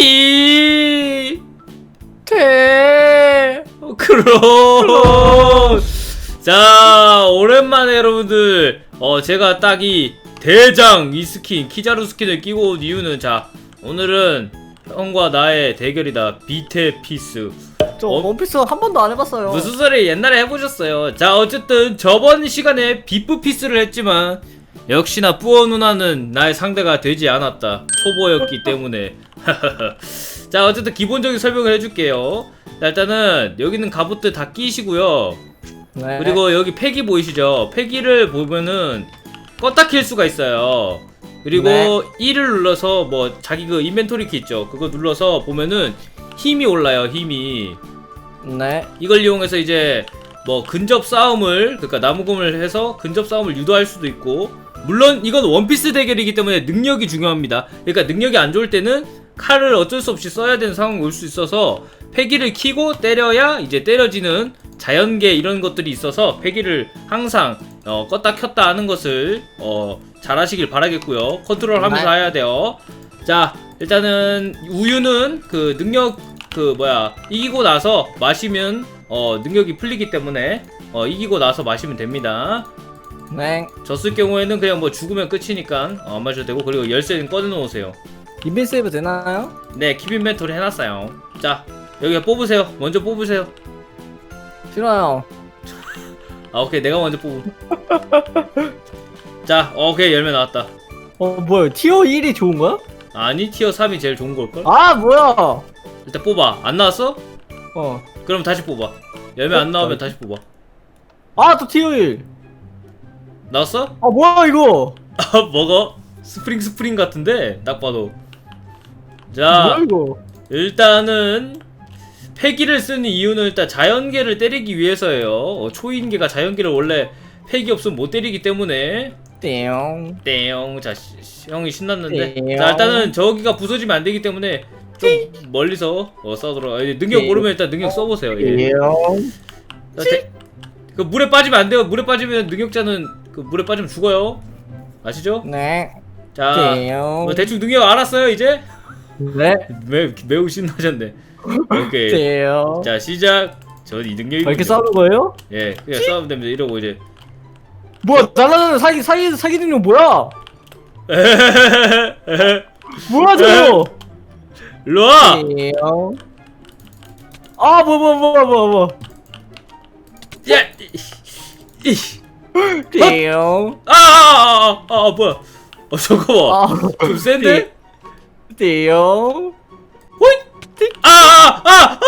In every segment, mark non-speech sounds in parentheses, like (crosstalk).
비 대. 어, 크로 자 오랜만에 여러분들. 어 제가 딱 이 대장 이 스킨 키자루 스킨을 끼고 온 이유는 자 오늘은 형과 나의 대결이다. 비테 피스. 저 어? 원피스 한 번도 안 해봤어요. 무슨 소리? 옛날에 해보셨어요. 자 어쨌든 저번 시간에 비프 피스를 했지만 역시나 뿌어 누나는 나의 상대가 되지 않았다. 초보였기 때문에. (laughs) 자 어쨌든 기본적인 설명을 해줄게요. 자, 일단은 여기는 갑옷들 다 끼시고요. 네. 그리고 여기 패기 보이시죠? 패기를 보면은 껐다 킬 수가 있어요. 그리고 네. 1을 눌러서 뭐 자기 그 인벤토리 키 있죠? 그거 눌러서 보면은 힘이 올라요 힘이. 네. 이걸 이용해서 이제 뭐 근접 싸움을 그러니까 나무검을 해서 근접 싸움을 유도할 수도 있고 물론 이건 원피스 대결이기 때문에 능력이 중요합니다. 그러니까 능력이 안 좋을 때는 칼을 어쩔 수 없이 써야 되는 상황이 올 수 있어서 패기를 키고 때려야 이제 때려지는 자연계 이런 것들이 있어서 패기를 항상 어, 껐다 켰다 하는 것을 어, 잘 하시길 바라겠고요. 컨트롤 하면서 네. 해야 돼요. 자, 일단은 우유는 그 능력 그 뭐야 이기고 나서 마시면 어 능력이 풀리기 때문에 어 이기고 나서 마시면 됩니다. 네. 졌을 경우에는 그냥 뭐 죽으면 끝이니까 어, 안 마셔도 되고 그리고 열쇠는 꺼내 놓으세요. 인벤 세이브 되나요? 네, 킵 인벤토리 해놨어요. 자, 여기 뽑으세요. 먼저 뽑으세요. 싫어요. 아, 오케이, 내가 먼저 뽑을. 자, 오케이 열매 나왔다. 어 뭐야 티어 1이 좋은 거야? 아니 티어 3이 제일 좋은 걸걸? 아 뭐야? 일단 뽑아. 안 나왔어? 어. 그럼 다시 뽑아. 열매 안 나오면 다시 뽑아. 아또 티어 1. 나왔어? 아 뭐야 이거? (laughs) 아, 먹어. 스프링 스프링 같은데 딱 봐도. 뭐야 자, 이거? 일단은 패기를 쓰는 이유는 일단 자연계를 때리기 위해서예요. 어, 초인계가 자연계를 원래 패기 없으면 못 때리기 때문에 땡. 땡. 자, 시- 시- 형이 신났는데. 땡. 자, 일단은 저기가 부서지면 안 되기 때문에 좀 멀리서 어, 써도록. 아, 이제 능력 땡. 모르면 일단 능력 써보세요. 예. 땡. 자, 대- 그 물에 빠지면 안 돼요. 물에 빠지면 능력자는 그 물에 빠지면 죽어요. 아시죠? 네. 자, 땡. 뭐 대충 능력 알았어요 이제? 네. (laughs) 매, 매우 신나셨네. 오케이. 땡. 자 시작. 전 이 능력이. 아, 이렇게 싸우는 거예요? 예, 그냥 싸우면 됩니다. 이러고 이제. 뭐야 날라다니는 사기 사기 사기 능력 뭐야? (laughs) 뭐야 저거? 일로 와. 땡. 아, 뭐, 뭐, 뭐, 뭐, 뭐. 야. 이, 이. 땡. 아, 아, 아, 아, 아, 뭐야? 어 잠깐만. 아, 좀 센데? 땡. 아, 아, 아, 아.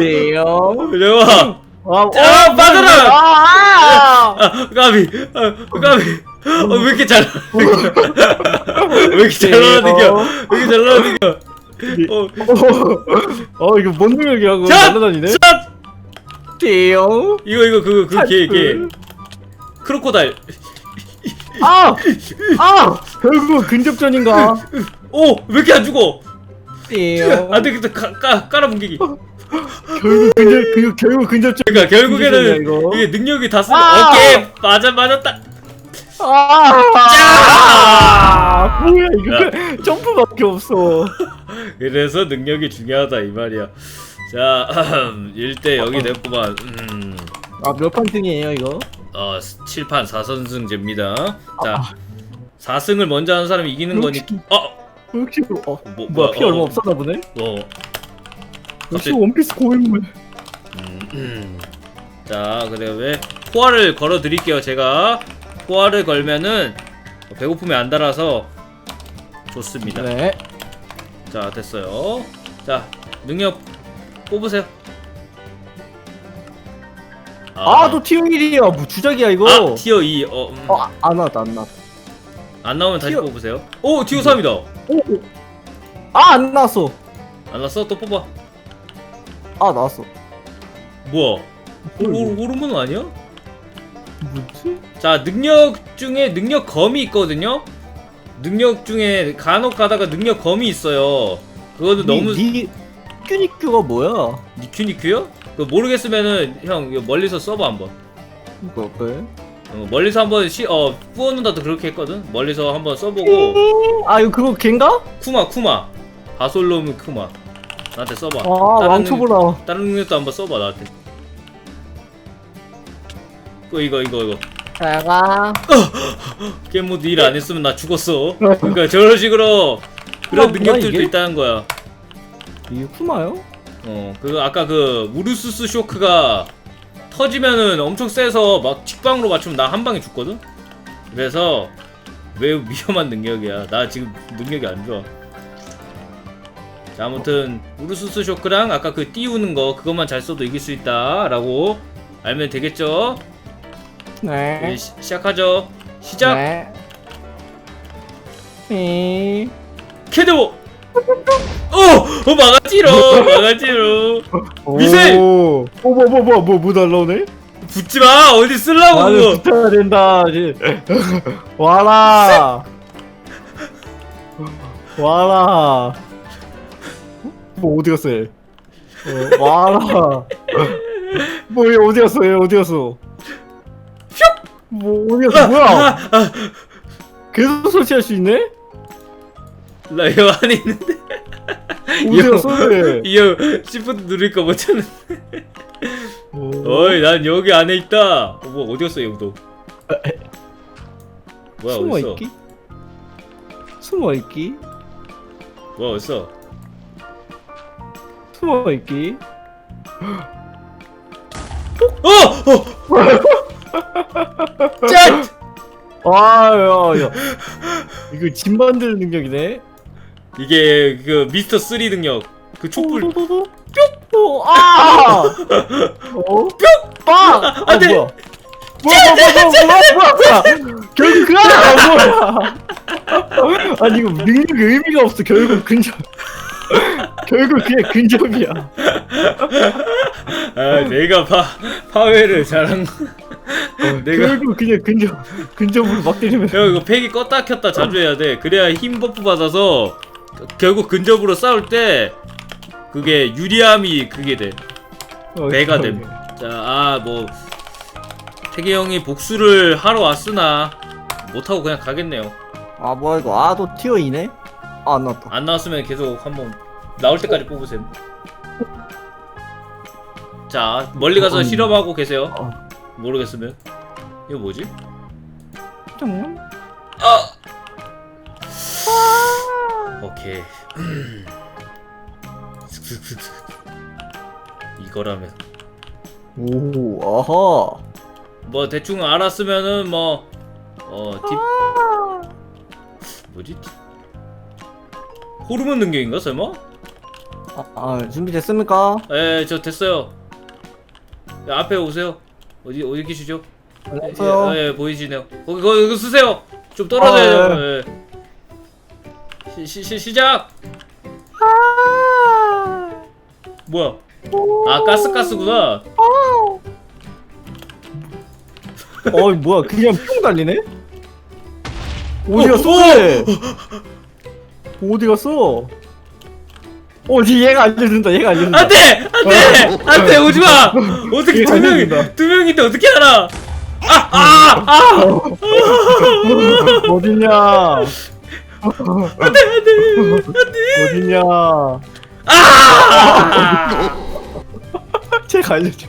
땡. 잠깐만. 아, 아, 빠져라! 아, 아. 아, 까비. 아, 까비. 어, 왜 이렇게 잘? 왜 이렇게 잘 나가는 거야? 왜 이렇게 잘 나가는 거야? 어, 어, 이거 뭔 능력이라고 자! 날아다니네? 샷! 땡. 이거 이거 그거 그걔걔 크로코다일. 아! 아! 결국 근접전인가? 오, 왜 이렇게 안 죽어? 땡. 안 되겠다. 가, 까, 깔아 뭉개기. 결국 근접, 그, 결국 근접전. 그러니까 결국에는 이거. 이게 능력이 다 쓰고 아! 오케이 맞아 맞았다. 아! 짜! 뭐야, 이거. 점프밖에 없어. 그래서 능력이 중요하다 이 말이야. 자, 1대 0이 됐구만. 음, 아, 몇판 등이에요, 이거? 어, 7판 4선승제입니다. 아. 자, 4승을 먼저 하는 사람이 이기는 거니. 어, 역시, 어, 뭐, 뭐야, 피 어, 얼마 어. 없었나 보네? 어, 역시 갑자기- 원피스 고인물. 음, 음. 자, 왜 포화를 걸어 드릴게요. 제가 포화를 걸면은 배고픔이 안 달아서 좋습니다. 네. 자, 됐어요. 자, 능력 뽑으세요. 아, 또 티어 1이야. 뭐 주작이야, 이거. 아, 티어 2. 어, 음. 어, 아, 안 나왔다, 안 나왔다. 안 나오면 다시 티어- 뽑으세요. 오, 티어 3이다. 오, 오. 아, 안 나왔어. 안 났어? 또 뽑아. 아, 나왔어. 뭐야? 오, 뭐, 오, 오르몬 아니야? 뭐지? 자, 능력 중에 능력 검이 있거든요. 능력 중에 간혹 가다가 능력 검이 있어요. 그거는 너무 니, 니 큐니큐가 뭐야? 니큐니큐요? 그 모르겠으면은 형 이거 멀리서 써봐 한번. 이거 왜? 어, 멀리서 한번 시, 어 뿌어눈다도 그렇게 했거든. 멀리서 한번 써보고 아, 이거 그거 걘가? 쿠마 쿠마 바솔로무 크마 나한테 써봐 아 왕초보라 다른 능력도 한번 써봐 나한테 이거 이거 이거 이거 잘가 게임 모드 일 안 했으면 나 죽었어 (laughs) 그러니까 저런 식으로 그런 뭐야, 능력들도 이게? 있다는 거야 이게 쿠마요? 어, 그 아까 그 우르스스 쇼크가 터지면은 엄청 세서 막 직방으로 맞추면 나 한 방에 죽거든. 그래서 매우 위험한 능력이야. 나 지금 능력이 안 좋아. 자, 아무튼 우르스스 쇼크랑 아까 그 띄우는 거 그것만 잘 써도 이길 수 있다라고 알면 되겠죠? 네 네, 시, 시작하죠. 시작. 네. 네. 캐드워. 어, 어 막았지로, 막았지로. 미세! 오, 뭐, 뭐, 뭐, 뭐, 뭐 날라오네? 붙지 마. 어디 쓸라고 나는 그거. 붙어야 된다. 이제. (laughs) 와라. 와라. 뭐 어디 갔어? 얘? 어, 와라. 뭐얘 어디 갔어? 얘 어디 갔어? 뭐 어디 갔어? 뭐야? 계속 설치할 수 있네? 나 이거 (laughs) 안에 있는데. 갔어? 얘? 이형 시프트 누르니까 못 찾는. 어, 어이 난 여기 안에 있다. 어, 뭐 어디 갔어 얘도? 뭐야 어딨어? 있기? 숨어 있기? 뭐야 어딨어? 숨어 있기? 어! 어! (laughs) 짠! 아, 야, 야. 이거 짐 만드는 능력이네. 이게 그 미스터 3 능력. 그 촛불. 뿅! 뿅! 아! 어? 뿅! 빵! 아, 안 돼. 뭐야? 뭐야, 뭐야, 뭐야, 뭐야, 뭐야. 결국 그 하나 뭐야? 아니, 이거 능력이 의미가 없어. 결국 근접. 결국 그냥 근접이야. 아 내가 파 파회를 잘한 거. 내가 결국 그냥 근접, 근접으로 막 때리면. 형 이거 팩이 껐다 켰다 자주 해야 돼. 그래야 힘 버프 받아서 결국 근접으로 싸울 때 그게 유리함이 그게 돼. 어, 배가 됨. 자, 아, 뭐, 태기 형이 복수를 하러 왔으나, 못하고 그냥 가겠네요. 아, 뭐야, 이거. 아, 또 티어 2네? 아, 안 나왔다. 안 나왔으면 계속 한번, 나올 때까지 뽑으세요. 자, 멀리 가서 음. 실험하고 계세요. 어. 모르겠으면. 이거 뭐지? 좀. 아! 오케이. 이거라면. 오, 아하. 뭐, 대충 알았으면은, 뭐, 어, 딥, 뭐지? 호르몬 능력인가 설마? 아, 아, 준비됐습니까? 예, 저 됐어요. 야, 앞에 오세요. 어디 어디 계시죠? 안녕하세요. 예, 예, 보이시네요. 거기 거기 쓰세요. 좀 떨어져요. 아, 예. 시, 시, 시, 시작. 뭐야? 아, 가스 가스구나. 어이 뭐야 그냥 뿅 달리네? 어디 갔어? 어, 얘? 어디 갔어? 어 이제 얘가 알려준다 얘가 알려준다 안돼, 안돼, 안돼, 오지 마. 어떻게 이거 두 명이. 두 명인데 어떻게 알아? 아, 아, 아. (laughs) 어딨냐 안돼, 안돼. 어딨냐? 아! (laughs) 제가 알려줘.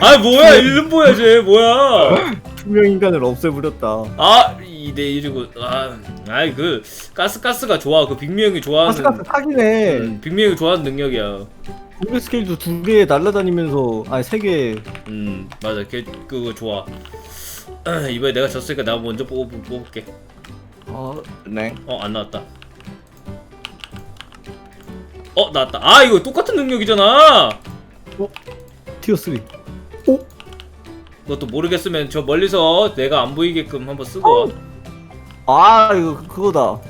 아 뭐야 일름 뭐야 쟤? 뭐야? 투명 인간을 없애버렸다. 아 2대 1이고 아 아이 그 가스 가스가 좋아. 그 빅미 형이 좋아하는 가스가스 사기네. 음, 빅미 형이 좋아하는 능력이야. 공격 스킬도 두 개 날라다니면서 아니 세개. 음 맞아. 걔 그거 좋아. (clears throat) 이번에 내가 졌으니까 나 먼저 뽑, 뽑을게 어네. 어안 나왔다. 어 나왔다. 아 이거 똑같은 능력이잖아! 티어 3 그것도 모르겠으면 저 멀리서 내가 안 보이게끔 한번 쓰고 와. 아 이거 그- 그거다.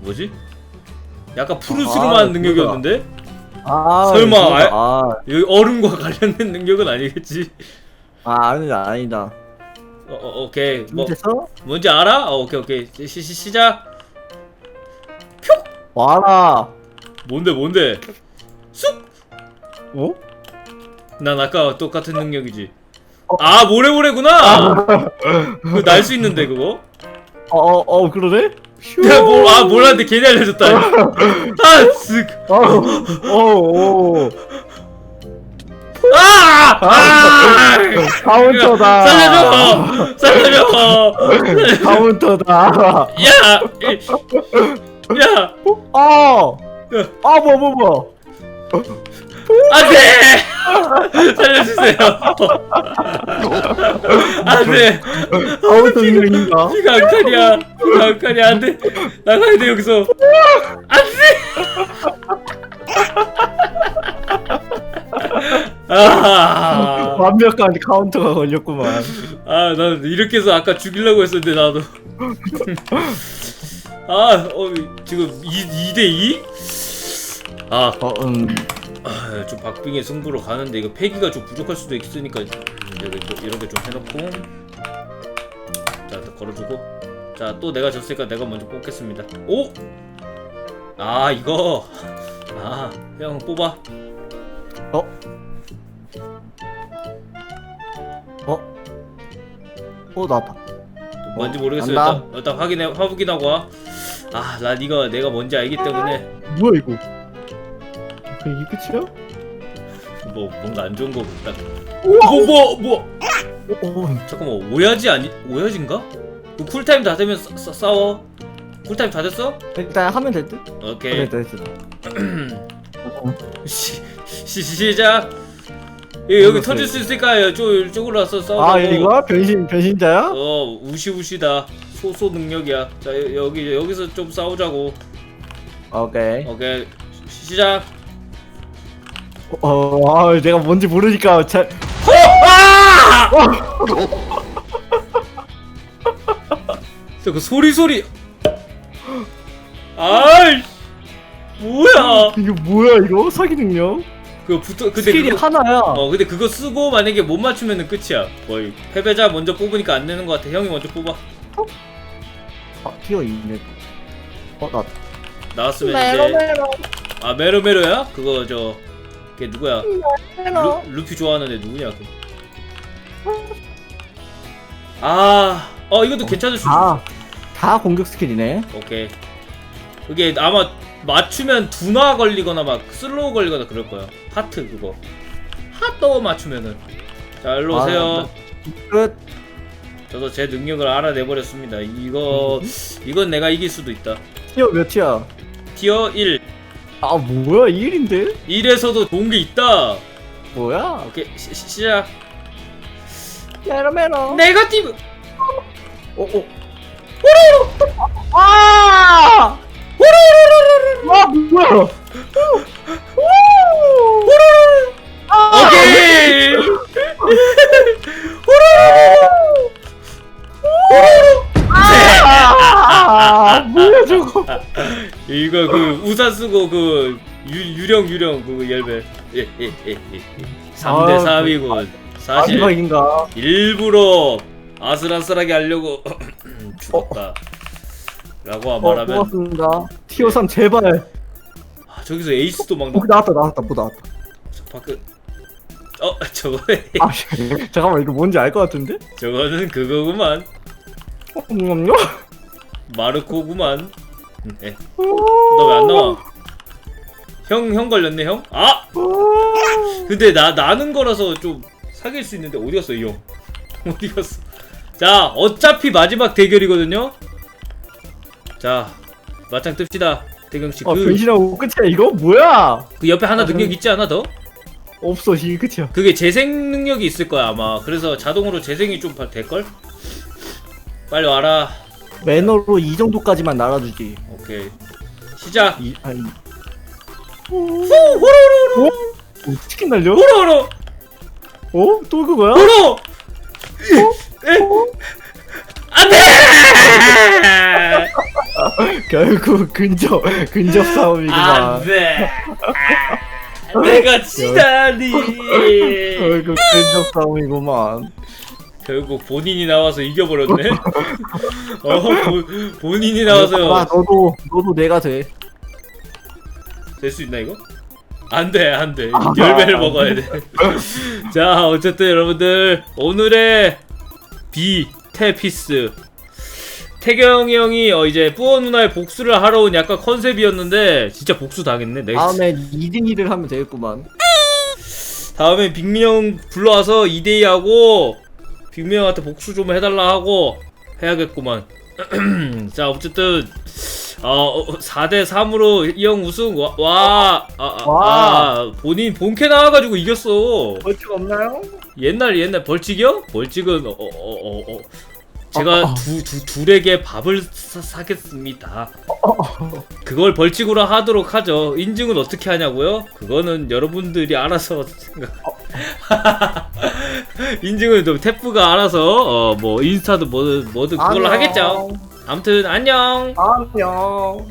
뭐지? 약간 푸르스름한 아, 능력이었는데? 아 설마, 그거다. 알- 아, 여기 얼음과 관련된 (laughs) 능력은 아니겠지? 아 아니다 아니다 어, 어 오케이 뭐 준비됐어? 뭔지 알아? 어, 오케이 오케이 시, 시, 시작 와라 뭔데 뭔데 어? 난 아까 똑같은 능력이지 어. 아 모래모래구나 그날수 있는데 그거 어 어 어, 그러네? 야, 뭘, 아, 몰랐는데 괜히 알려줬다. (laughs) 아, 쓱. 어, 어, 어. 아! 아! 카운터다. 살려줘! 살려줘! (laughs) 카운터다. 야! 이- 야! 아, 아, 뭐, 뭐, 뭐. 안 돼! 살려주세요. 안 돼! 카운터 능력인가? 피가 한 칸이야. 피가 한 칸이야. 안 돼. 나가야 돼, 여기서. 안 돼! 아, 완벽한 카운터가 걸렸구만. 아, 난 이렇게 해서 아까 죽이려고 했었는데, 나도. (laughs) 아, 어, 지금 2, 2대2? 아, 어, 음. 아, 좀 박빙의 승부로 가는데 이거 패기가 좀 부족할 수도 있으니까 또 이렇게 좀 해놓고 자, 또 걸어주고 자, 또 내가 졌으니까 내가 먼저 뽑겠습니다. 오! 아, 이거 아, 형 뽑아. 어? 어? 어, 나왔다. 뭔지 모르겠어요. 간다. 일단, 일단 확인해 확인하고 와. 아, 난 이거 내가 뭔지 알기 때문에 뭐야, 이거? 그, 이 끝이야? 뭐 뭔가 안 좋은 거 같다. 뭐, 뭐, 뭐? 어, 어, 잠깐만, 오야지 아니 오야지인가? 그 쿨타임 다 되면 싸, 싸, 싸워. 쿨타임 다 됐어? 일단 하면 될 듯? 오케이. 됐다, 됐다. 어, 시, 시, 시작. 예, 여기. 터질 수 있을까요? 저 이쪽으로 와서 싸우자고. 아, 이거? 변신, 변신자야? 어, 우시우시다. 소소 능력이야. 자, 여, 여기 여기서 좀 싸우자고. 오케이. 오케이. 시, 시작. 어, 아, 내가 뭔지 모르니까 잘. 아! (laughs) 저그 소리 소리. 아이. 뭐야? 이게 뭐야, 이거? 사기 능력? 그거 붙어 근데 스킬이 그거, 하나야. 어 근데 그거 쓰고 만약에 못 맞추면은 끝이야. 거의 패배자 먼저 뽑으니까 안 되는 것 같아. 형이 먼저 뽑아. 아, 티어 2네. 어, 나. 나왔으면 이제 아 메로메로야? 그거 저걔 누구야? 루, 루피 좋아하는 애 누구냐? 그. 아, 어 이것도 괜찮을 수도. 다, 다 공격 스킬이네. 오케이. 그게 아마 맞추면 둔화 걸리거나 막 슬로우 걸리거나 그럴 거야. 하트 그거. 하트 맞추면은. 자 일로 아, 오세요. 끝. 저도 제 능력을 알아내 버렸습니다. 이거 이건 내가 이길 수도 있다. 티어 몇이야? 티어 1. 아, 뭐야, 1인데? 1에서도 좋은 게 있다. 뭐야? 오케이 시, 시, 시작. 메로메로. 네거티브. 어, 어. 아! 와, 뭐야? 오케이. 아, 뭐야, 저거. 이거 그 우산 쓰고 그 유, 유령 유령 그 열배 예예 예 3대 아, 3이군 사실 마지막인가? 일부러 아슬아슬하게 하려고 (clears throat) 죽었다 라고 어, 말하면 고맙습니다. 티어 3 제발. 아, 저기서 에이스도 막 어, 나왔다, 나왔다, 뭐 나왔다. 밖에 어 (laughs) 저거 아, 잠깐만, 이거 뭔지 알 것 같은데? 저거는 그거구만 어, 잠깐만요. 마르코구만 네. 너왜 안 나와 형 형 걸렸네 형? 아 근데 나 나는 거라서 좀 사귈 수 있는데 어디 갔어 이 형? (laughs) 어디 갔어? 자 어차피 마지막 대결이거든요. 자 맞짱 뜹시다 대경 씨. 아, 그, 변신하고 끝이야, 이거? 뭐야? 그 옆에 하나 아, 능력 전- 있지 않아 더? 없어, 이게 끝이야. 그게 재생 능력이 있을 거야 아마. 그래서 자동으로 재생이 좀될 걸? 빨리 와라. 매너로 이 정도까지만 날아주지. 오케이 시작. 이, 아니. 호로로로 어? 치킨 날려? 호로로 어? 또 그거야? 호로. 에? 안돼. (laughs) (laughs) 결국 근접, 근접 싸움이구만. 안돼. 내가 지다니. 결국 근접 싸움이구만. 결국 본인이 나와서 이겨버렸네. 어, 본- 본인이 아, 나와서 너도, 너도 내가 돼. 될 수 있나 이거? 안돼 안돼 아, 열매를 안 먹어야 돼. 자 어쨌든 여러분들 오늘의 비 테피스 태경이 형이 어, 이제 뿌어 누나의 복수를 하러 온 약간 컨셉이었는데 진짜 복수 당했네. 내가 다음에 2대2를 하면 되겠구만 다음에 빅민 형 불러와서 2대2 하고 빅민 형한테 복수 좀 해달라 하고 해야겠구만. (clears throat) 자 어쨌든 어 4대 3으로 이 형 우승 와, 와, 아, 아, 와. 아, 본인 본캐 나와가지고 이겼어. 벌칙 없나요? 옛날 옛날 벌칙이요? 벌칙은 어 어 어 어, 제가 어, 어. 두, 두 둘에게 밥을 사, 사겠습니다. 그걸 벌칙으로 하도록 하죠. 인증은 어떻게 하냐고요? 그거는 여러분들이 알아서 생각. (laughs) 인증은 또 태프가 알아서 어 뭐 인스타도 뭐든 뭐든 그걸로 하겠죠. 아무튼 안녕. 안녕